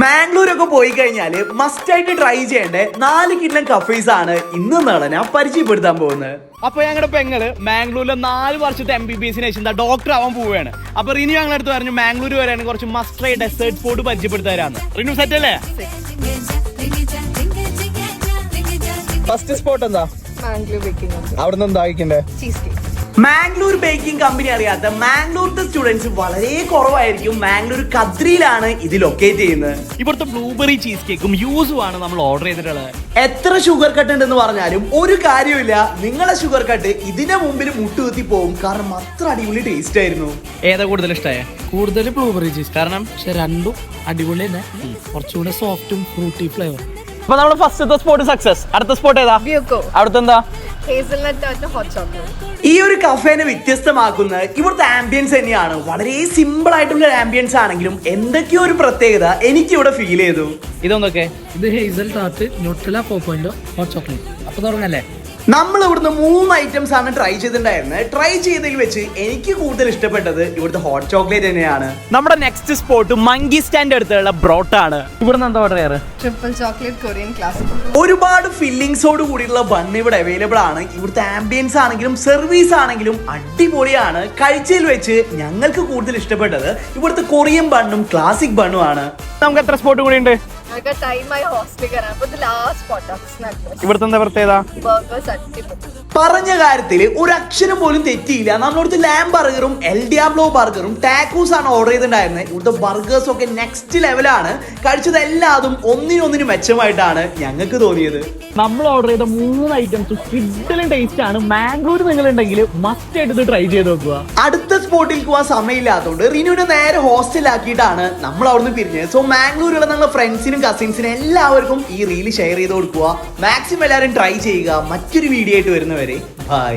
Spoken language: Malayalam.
മാംഗ്ലൂരൊക്കെ പോയി കഴിഞ്ഞാൽ മസ്റ്റ് ആയിട്ട് ട്രൈ ചെയ്യേണ്ട നാല് കിണ്ണം കഫേസ് ആണ് ഇന്ന് നാളെ ഞാൻ പരിചയപ്പെടുത്താൻ പോകുന്നത്. അപ്പൊ ഞങ്ങളുടെ പെങ്ങൾ മാംഗ്ലൂരിലെ നാല് വർഷത്തെ എം ബി ബി എസിന് ശേഷം ഡോക്ടർ ആവാൻ പോവുകയാണ്. അപ്പൊ റിനു ഞങ്ങളുടെ അടുത്ത് പറഞ്ഞു മാംഗ്ലൂർ വരാൻ കുറച്ച് മസ്റ്റ് ഡെസേർട്ട് ഫുഡ് പരിചയപ്പെടുത്താനാണ് റിനു സെറ്റ് അല്ലേ? ഫസ്റ്റ് സ്പോട്ട് എന്താ? മാംഗ്ലൂർ അവിടുന്ന് എന്താ കഴിക്കണ്ടേ cheese cake Mangalore baking company അറിയാത്ത മാംഗ്ലൂരിലെ സ്റ്റുഡൻസ് വളരെ കുറവായിരിക്കും. മാംഗ്ലൂർ കദ്രിയിലാണ് ഇത് ലൊക്കേറ്റ് ചെയ്യുന്നത്. ഇവിടുത്തെ ബ്ലൂബെറി ചീസ് കേക്കും യൂസും ആണ് നമ്മൾ ഓർഡർ ചെയ്തിട്ടുള്ളത്. എത്ര ഷുഗർ കട്ട് ഉണ്ടെന്ന് പറഞ്ഞാലും ഒരു കാര്യമില്ല നിങ്ങളെ ഷുഗർ കട്ട് ഇതിന്റെ മുമ്പിൽ മുട്ടുകുത്തി പോകും കാരണം അത്ര അടിപൊളി ടേസ്റ്റ് ആയിരുന്നു. ഏതാ കൂടുതൽ ഇഷ്ടമായ കൂടുതൽ ബ്ലൂബെറി ചീസ് കാരണം? പക്ഷെ രണ്ടും അടിപൊളി തന്നെ. കുറച്ചുകൂടെ സോഫ്റ്റും ഫ്രൂട്ടി ഫ്ലേവർ അപ്പൊ നമ്മൾ ഫസ്റ്റ് സ്പോട്ട് സക്സസ് അടുത്ത സ്പോട്ട് ഏതാ? അവിടുത്തെ എന്താ? ഹേസൽനട്ട് ആയിട്ട് ചോക്ലേറ്റ് ഈ ഒരു കഫേനെ വ്യത്യസ്തമാക്കുന്നത് ഇവിടുത്തെ ആംബിയൻസ് തന്നെയാണ്. വളരെ സിമ്പിൾ ആയിട്ടുള്ള ആംബിയൻസ് ആണെങ്കിലും എന്തൊക്കെയോ ഒരു പ്രത്യേകത എനിക്ക് ഇവിടെ ഫീൽ ചെയ്തു. ഇതൊന്നൊക്കെ ഇത് ഹേസൽ ടാർട്ട് ന്യൂട്രല ഫോർ പോയിന്റ് ഹോട്ട് ചോക്ലേറ്റ് അപ്പൊ തുടങ്ങല്ലേ? നമ്മൾ ഇവിടുന്ന് മൂന്ന് ഐറ്റംസ് ആണ് ട്രൈ ചെയ്തിട്ടുണ്ടായിരുന്നത് ട്രൈ ചെയ്തതിൽ വെച്ച് എനിക്ക് കൂടുതൽ ഇഷ്ടപ്പെട്ടത് ഇവിടുത്തെ ഹോട്ട് ചോക്ലേറ്റ് തന്നെയാണ്. നമ്മുടെ നെക്സ്റ്റ് സ്പോട്ട് മങ്കി സ്റ്റാൻഡ് അടുത്തുള്ള ബ്രോട്ട് ആണ്. ഇവിടുന്ന് എന്താ ഓർഡർ ചെയ്യാറ്? ട്രിപ്പിൾ ചോക്ലേറ്റ് കൊറിയൻ ക്ലാസിക് ഒരുപാട് ഫില്ലിങ്സോട് കൂടിയുള്ള ബൺ ഇവിടെ അവൈലബിൾ ആണ്. ഇവിടുത്തെ ആംബിയൻസ് ആണെങ്കിലും സർവീസ് ആണെങ്കിലും അടിപൊളിയാണ്. കഴിച്ചതിൽ വെച്ച് ഞങ്ങൾക്ക് കൂടുതൽ ഇഷ്ടപ്പെട്ടത് ഇവിടുത്തെ കൊറിയൻ ബണ്ണും ക്ലാസിക് ബണ്ണും ആണ്. നമുക്ക് എത്ര സ്പോട്ട് കൂടി ഉണ്ട്? ഞങ്ങൾക്ക് ടൈമായി ഹോസ്റ്റലിൽ കയറാം അപ്പൊ ഇത് ലാസ്റ്റ് സ്പോട്ടാണ് ഇവിടുത്തെ എന്താ പ്രത്യേകത? ബർഗേഴ്സ് അടിപൊളി. പറഞ്ഞ കാര്യത്തിൽ ഒരു അക്ഷരം പോലും തെറ്റിയില്ല. നമ്മളോടത്ത് ലാം ബർഗറും എൽ ഡിയാബ്ലോ ബർഗറും ടാക്കൂസ് ആണ് ഓർഡർ ചെയ്തിട്ടുണ്ടായിരുന്നത്. ഇവിടുത്തെ ബർഗേഴ്സ് ഒക്കെ നെക്സ്റ്റ് ലെവലാണ് കഴിച്ചത് എല്ലാതും ഒന്നിനൊന്നിന് മെച്ചമായിട്ടാണ് ഞങ്ങൾക്ക് തോന്നിയത്. നമ്മൾ ഓർഡർ ചെയ്ത മൂന്ന് ഐറ്റംസ് കിഡിലും ടേസ്റ്റ് ആണ്. മാംഗ്ലൂർ നിങ്ങൾ ഉണ്ടെങ്കിൽ മസ്റ്റ് ആയിട്ട് ഇത് ട്രൈ ചെയ്ത് നോക്കുക. അടുത്ത സ്പോട്ടിൽ പോകാൻ സമയമില്ലാത്തതുകൊണ്ട് റിനുവിനെ നേരെ ഹോസ്റ്റലാക്കിയിട്ടാണ് നമ്മൾ അവിടുന്ന് പിരിഞ്ഞത്. സോ മാംഗ്ലൂരിലുള്ള നമ്മുടെ ഫ്രണ്ട്സിനും കസിൻസിനും എല്ലാവർക്കും ഈ റീൽ ഷെയർ ചെയ്ത് കൊടുക്കുക. മാക്സിമം എല്ലാവരും ട്രൈ ചെയ്യുക. മറ്റൊരു വീഡിയോ ആയിട്ട് വരുന്നവരെ. ബൈ